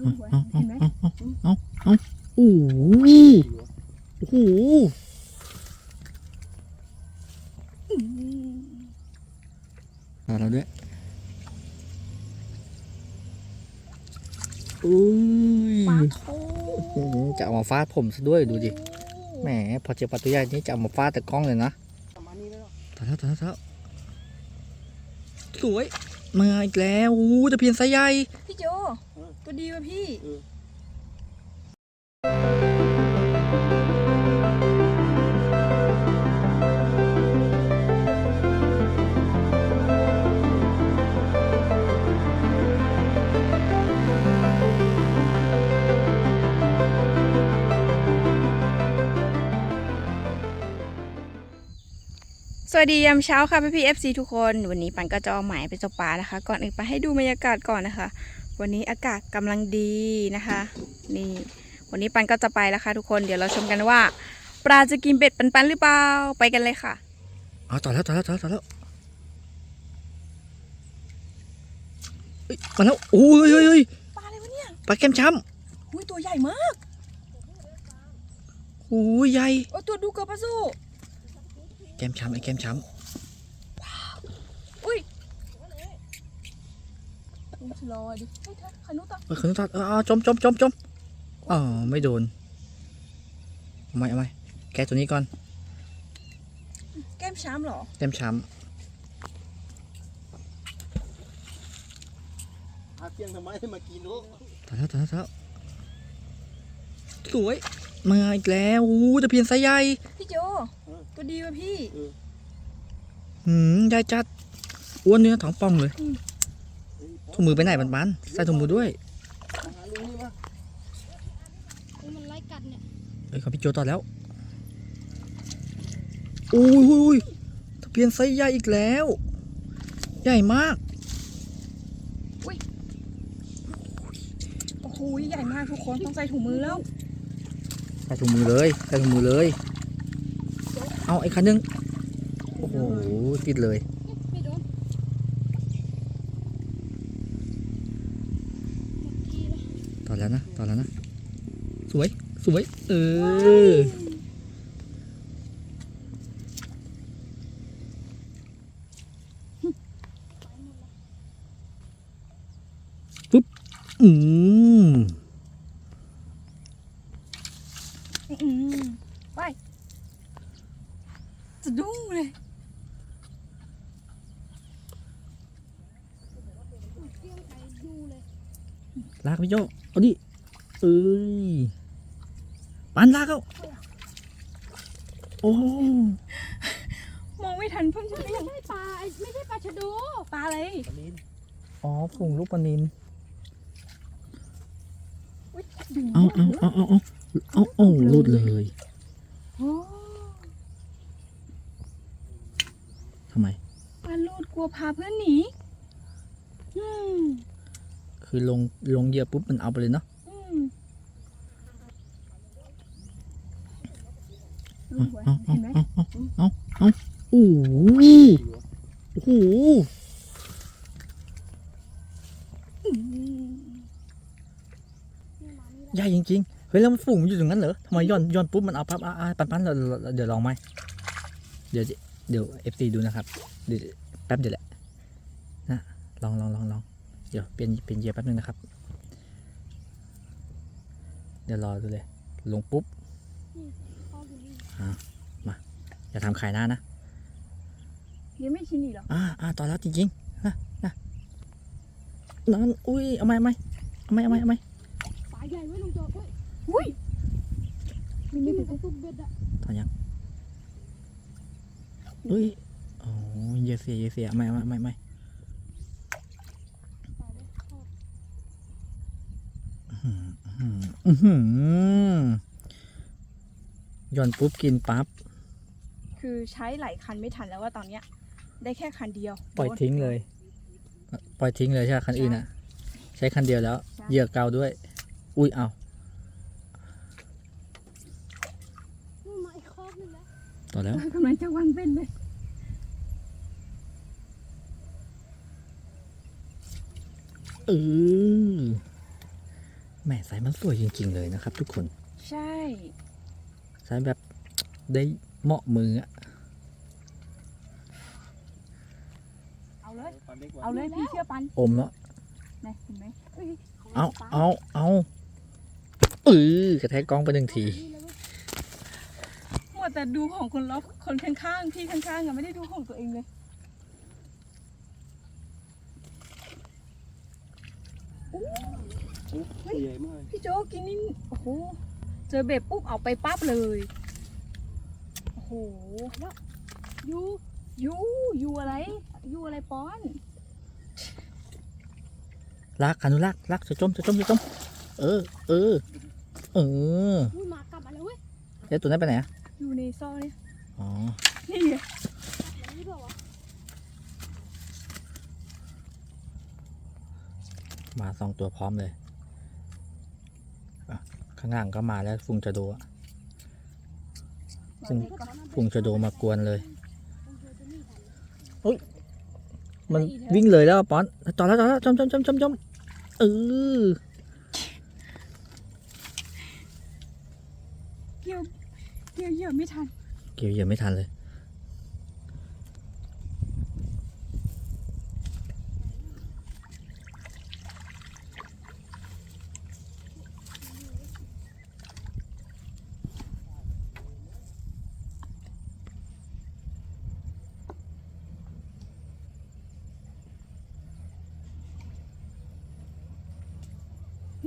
เห็นไหมโอ้โหโอ้โหมาแล้วด้วยอุ้ยจะเอามาฟาดผมซะด้วยดูดิแหมพอเจอปลาตัวใหญ่นี่จะเอามาฟาดแต่กล้องเลยนะประมาณนี้แล้วตายแล้วตายแล้วตาสวยมาอีกแล้วอู้ตะเพียนไซใหญ่พี่โจ ตัวดีป่ะพี่สวัสดียามเช้าค่ะพี่พีเอฟซีทุกคน วันนี้ปันก็จะเอาหมายไปตกปลานะคะ ก่อนอื่นไปให้ดูบรรยากาศก่อนนะคะ วันนี้อากาศกำลังดีนะคะ นี่ วันนี้ปันก็จะไปแล้วค่ะทุกคน เดี๋ยวเราชมกันว่า ปลาจะกินเบ็ดปันปันหรือเปล่า ไปกันเลยค่ะเอาต่อแล้วต่อแล้วต่อแล้วต่อแล้วเอ้ยมาแล้วโอ้ยเฮ้ยเฮ้ยปลาอะไรวะเนี่ยปลาแก้มช้อุ้ยตัวใหญ่มากำโอ้ยใหญ่โอ้ตัวดูกระปะสู้แก้มช้ำไอ้แก้มช้อุ้ ต้องชะลอดิเฮ้ยเธอขันนุตะำเออขนุตัดเออเอาจมจมจมจมอ๋อไม่โดนเอาไหมเอาไหมแกะตัวนี้ก่อน แก้มช้ำเหรอ แก้มช้หาเสียงทำไมให้มากินลูกำต่อแล้วต่อแล้วต่อแล้วสวย มาอีกแล้วอู้ตะเพียนไซส์ใหญ่ พี่โจตัวดีป่ะพี่หืมใหญ่จัด อ้วนเนื้อท้องป่องเลย ถุงมือไปไหนบ้านๆใส่ถุงมือด้วยมาหาลุงนี่มามันไล่กัดเนี่ยเอ้ยของพี่โจต่อแล้วอุ้ยอุ้ยอุ้ยตะเพียนไซส์ใหญ่อีกแล้ว ใหญ่มากโอ้โหใหญ่มากทุกคนต้องใส่ถุงมือแล้วใส่ถุงมือเลยใส่ถุงมือเลย เอาไอ้คันนึงโอ้โหติดเลย ไม่โดนหมดที แล้วต่อแล้วนะต่อแล้วนะ สวย สวย เออ ปุ๊บ อืมอืมไปจะดุ้งเลยเที่ยงไปดูเลยลากพี่โจ เอาดิเอ้ยปันลากเอาโอ้มองไม่ทันเพิ่งจะไม่เรียกใช่ปลาไอ้ไม่ใช่ปลาชะโดปลาอะไรปลานินอ๋อฝูงลูกปลานินอุ๊ยดึงเอาเอาเอาเอาเอาเอาเอาหลุดเลยโอ้ทำไมปลาโลดกลัวพาเพื่อนหนีอืม คือลงลงเหยื่อปุ๊บมันเอาไปเลยเนาะอืมดูหัวเอาเอาเห็นไหมเอาเอาเอาเอาโอ้โหโอ้โหอืมใหญ่จริงๆ เฮ้ยแล้วมันฝูงมันอยู่ตรงนั้นเหรอทำไมย้อนย้อนปุ๊บมันเอาปั๊บอะอะปันปันเราเราเดี๋ยวลองไหมเดี๋ยวเดี๋ยวเอฟซีดูนะครับเดี๋ยวแป๊บเดียวแหละนะลองลองลองลอง เดี๋ยวเปลี่ยนเปลี่ยนเหยื่อแป๊บนึงนะครับ เดี๋ยวรอดูเลย ลงปุ๊บพออยู่นี่อย่าทำขายหน้านะยังไม่ชินอีกเหรอ อ่าอ่าต่อแล้วจริงๆนะนะนั่นอุ้ย เอาไหมเอาไหมเอาไหมเอาไหมเอาไหมปลาใหญ่ไว้ลงจอดด้วยอุ้ยมันไม่ถึงกับตุกเบ็ดอะถอนยังอุ้ย โอ้ยเยเสียเยเสียเอาไหมเอาไหมเอาไหมเอาไหม ปลาเนี่ยชอบ อื้อหือ ย้อนปุ๊บกินปั๊บ คือใช้หลายคันไม่ทันแล้วว่าตอนเนี้ย ได้แค่คันเดียวปล่อยโดนทิ้งเลย ปล่อยทิ้งเลยใช่ไหมคันอื่นอะ ใช้คันเดียวแล้วใช่เหยื่อเกาด้วย อุ้ยเอานู่นมาอีกครอบหนึงแล้วต่อแล้วกำลังจะวางเป็นเลยเออ แหม่สายมันสวยจริง ๆ เลยนะครับ ทุกคนใช่ สายแบบได้เหมาะมืออะเอาเลยปันเล็กกว่าเอาเลยพี่เชื่อปันอมเนาะนะเห็นไหมเอาเอาเอาเออกระแทกกล้องไปหนึ่งที มัวแต่ดูของคนรอบคนข้างๆพี่ข้างๆอะไม่ได้ดูของตัวเองเลย ตัว ใหญ่มากพี่โจ๊กกินนี่โอ้โหเจอเบ็ดปุ๊บเอาไปปั๊บเลยโอ้โหยูยูยูอะไรยูอะไรป้อนรักอนุรักษ์รักจะจมจะจมจะจมเออ เออ เอออุ้ยหมากลับมาแล้วเว้ยแล้วตัวนั้นไปไหนอะอยู่ในซอกเนี่ยอ๋อนี่ไงมันนี่เปล่าวะมาสองตัวพร้อมเลยอะ ข้างล่างก็มาแล้วฟุงจะโดอะฟุงฟุงจะโดมากวนเลยมันวิ่งเลยแล้วอะป๊อนจอดแล้วจอดแล้วจมจมจมจมจมเออเกี่ยวเกี่ยวเหยื่อไม่ทัน เกี่ยวเหยียบไม่ทันเลย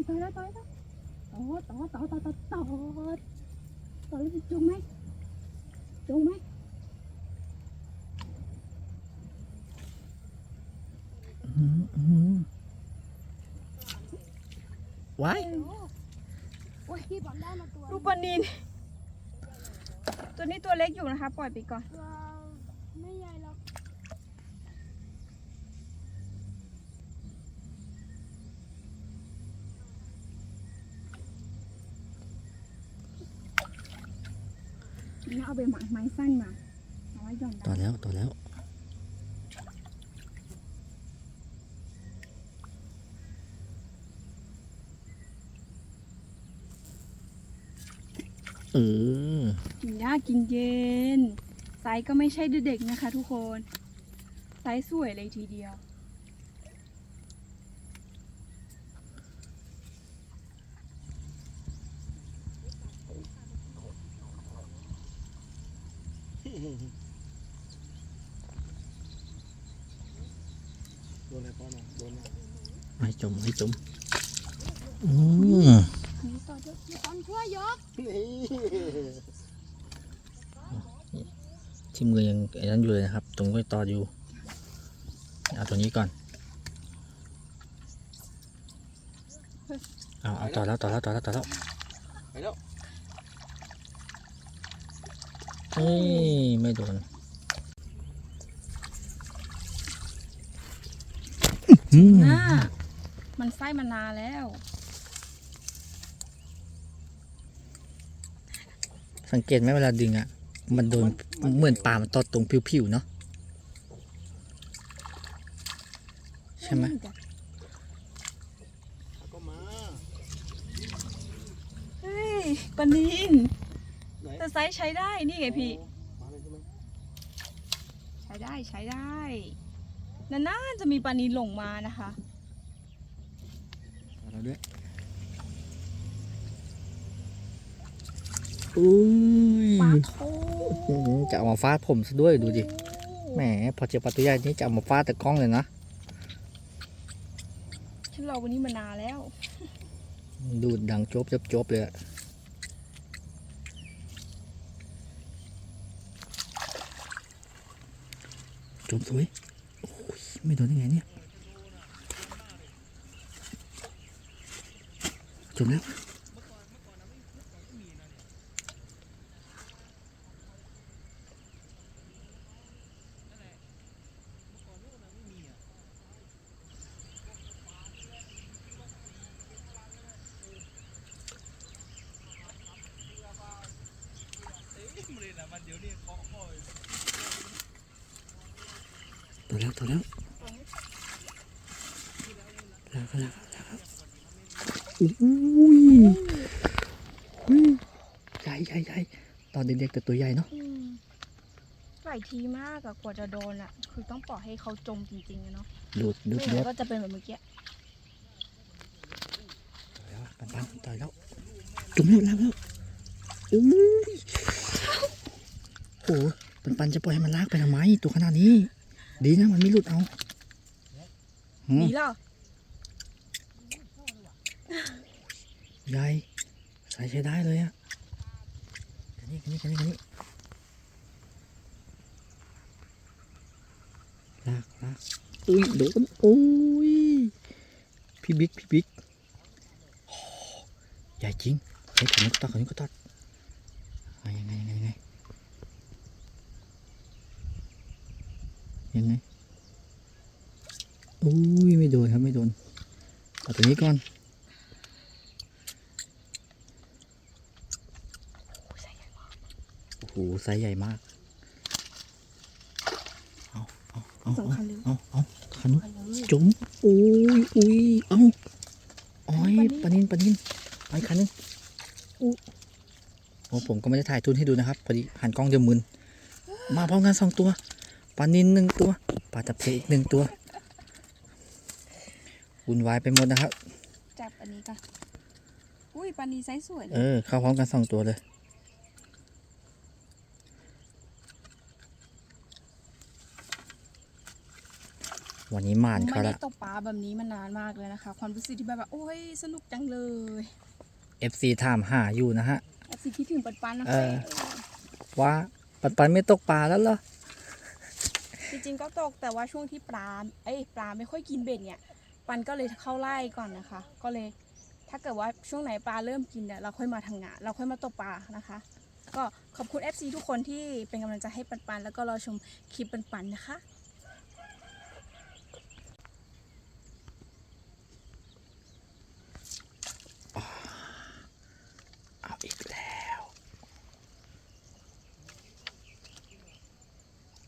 ตายแล้วตายแล้วต่อต่อต่อต่อต่อต่อต่อแล้วจงไหมจงไหมอื้อหืออื้อหือไว้โอ้ยพี่บอลได้มาตัวดูปลานินตัวนี้ตัวเล็กอยู่นะคะ ปล่อยไปก่อน ตัวไม่ใหญ่หรอก นี่เอาไปหมักไม้สั้นมาเอาไว้หย่อนต่อได้แล้วต่อแล้วเออกินยากกินเย็น ไซส์ก็ไม่ใช่เด็กๆนะคะทุกคน ไซส์สวยเลยทีเดียว โดนอะไรป้อนอะโดนอะไม่จมไม่จมอืมนี่ต่อด้วยพี่บอลช่วยยกนี่ที่มือยังไอ้นั้นอยู่เลยนะครับ ตรงก็ต่ออยู่เอาตัวนี้ก่อนเอาเอาต่อแล้วต่อแล้วต่อแล้วต่อแล้วไปแล้วเฮ้ยไม่โดน อืมน่ามันไส้มานานแล้ว สังเกตไหมเวลาดึงอะ มันโดนเหมือนปลามันตอดตรงผิวๆเนาะใช่ไหมก็มาเฮ้ยปลานินไหนแต่ไซส์ใช้ได้นี่ไงพี่มาเลยใช่ไหมใช้ได้ใช้ได้ นานๆจะมีปลานินหลงมานะคะต่อแล้วด้วยอุ้ยปลาโทอื้อหือจะเอามาฟาดผมซะด้วยดูดิแหมพอเจอปลาตัวใหญ่นี่จะเอามาฟาดแต่กล้องเลยนะฉันรอวันนี้มานานแล้ว ดูดดังโจบจบจบเลยอะจบสวย โอ้ยไม่โดนได้ไงเนี่ยจบ แล้วครับอุ้ยอุ้ยใหญ่ใหญ่ใหญ่ตอนเด็กๆแต่ตัวใหญ่เนาะหลายทีมากอะกว่าจะโดนอะคือต้องปล่อยให้เขาจมจริงๆอะเนาะดูดดูดไม่เลืองั้ดก็จะเป็นแบบเมื่อกี้ปันปันต่อยแล้วจุ่มแล้วแล้วแล้วอุ้ยโอ้ปันปันจะปล่อยให้มันลากไปทำไมตัวขนาดนี้ ดีนะมันไม่หลุดเอาหนีแล้ว ใหญ่ใส่ใช้ได้เลยอะกันนี่กันนี่กันนี่กันนี่ลากลากอุ้ยโดนอุ้ยพี่บิ๊กพี่บิ๊กใหญ่จริงเฮ้ยขอนี้ก็ตัดขอนี้ก็ตัดยังไงยังไงยังไงยังไงอุ้ยไม่โดนครับไม่โดนเอาตัวนี้ก่อน โอ้โหไซส์ใหญ่มาก เอาเอาเอาสำคัญเลยเอาเอาขันไปเลยจุ๋มอุ้ยอุ้ยเอาอ้อยปปลาลานินิลนปลานินไปคันนึงอู้โอ้ผมก็ไม่ได้ถ่ายทุนให้ดูนะครับ พอดีหันกล้องเดียวมึนมาพร้อมกันสองตัวปลานินหนึ่งตัวปลาตะเพอีกหนึ่งตัววุ่นวายไปหมดนะครับ จับอันนี้กันอุ้ยปลานีไซส์สวยเลเอยอเข้าพร้อมกันสองตัวเลย วันนี้หมานไม่เขาได้ละ ตกปลาแบบนี้มานานมากเลยนะคะ ความรู้สึกที่แบบว่าโอ้ยสนุกจังเลย FC ถามหาอยู่นะฮะ แอบสิคิดถึงปันปันๆนะเอคะอ ว่าปันปันไม่ตกปลาแล้วเหรอ จริงๆก็ตกแต่ว่าช่วงที่ปลาเอ้ยปลาไม่ค่อยกินเบ็ดเนี่ย ปันก็เลยเข้าไล่ก่อนนะคะ ก็เลยถ้าเกิดว่าช่วงไหนปลาเริ่มกินเนี่ยเราค่อยมาทำงานเราค่อยมาตกปลานะคะ ก็ขอบคุณ FC ทุกคนที่เป็นกำลังใจให้ปันปันๆแล้วก็รอชมคลิปปันปันๆนะคะ เอาอีกแล้ว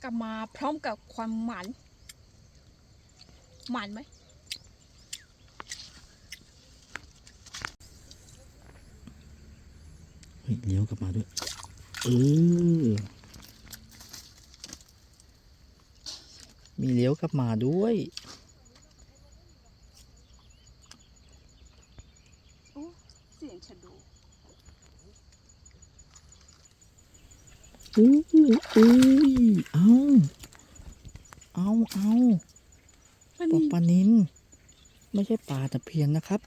กลับมาพร้อมกับความหมันหมันไหมเฮ้ยเลี้ยวกลับมาด้วย เออ มีเลี้ยวกลับมาด้วยโอ้เสียงชะโด อุ้ยอุ้ยเอาเอาเอาปันปลานี้ปลานินไม่ใช่ปลาตะเพียนนะครับ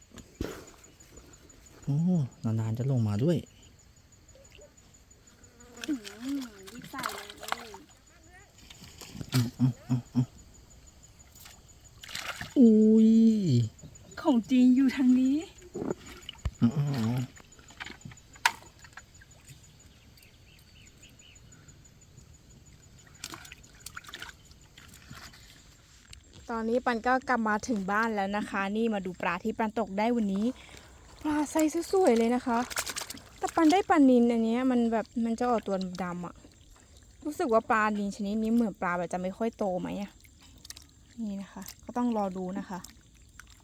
โอ้นานๆจะลงมาด้วยอืมรีบใส่เลยเอาเอาเอาเอาอุ้ย ของจริงอยู่ทางนี้เอาเอ อาตอนนี้ปันก็กลับมาถึงบ้านแล้วนะคะ นี่มาดูปลาที่ปันตกได้วันนี้ ปลาไซส์สวยๆเลยนะคะ แต่ปันได้ปลานินอันนี้มันแบบมันจะออกตัวดำอะรู้สึกว่าปลานินชนิดนี้เหมือนปลาแบบจะไม่ค่อยโตไหมอะนี่นะคะ ก็ต้องรอดูนะคะ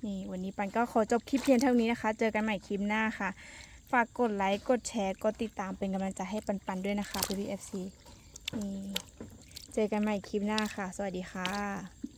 นี่วันนี้ปันก็ขอจบคลิปเพียงเท่านี้นะคะ เจอกันใหม่คลิปหน้าค่ะ ฝากกดไลค์กดแชร์กดติดตามเป็นกำลังใจให้ปันปันด้วยนะคะพีพีเอฟซีนี่เจอกันใหม่คลิปหน้าค่ะ สวัสดีค่ะ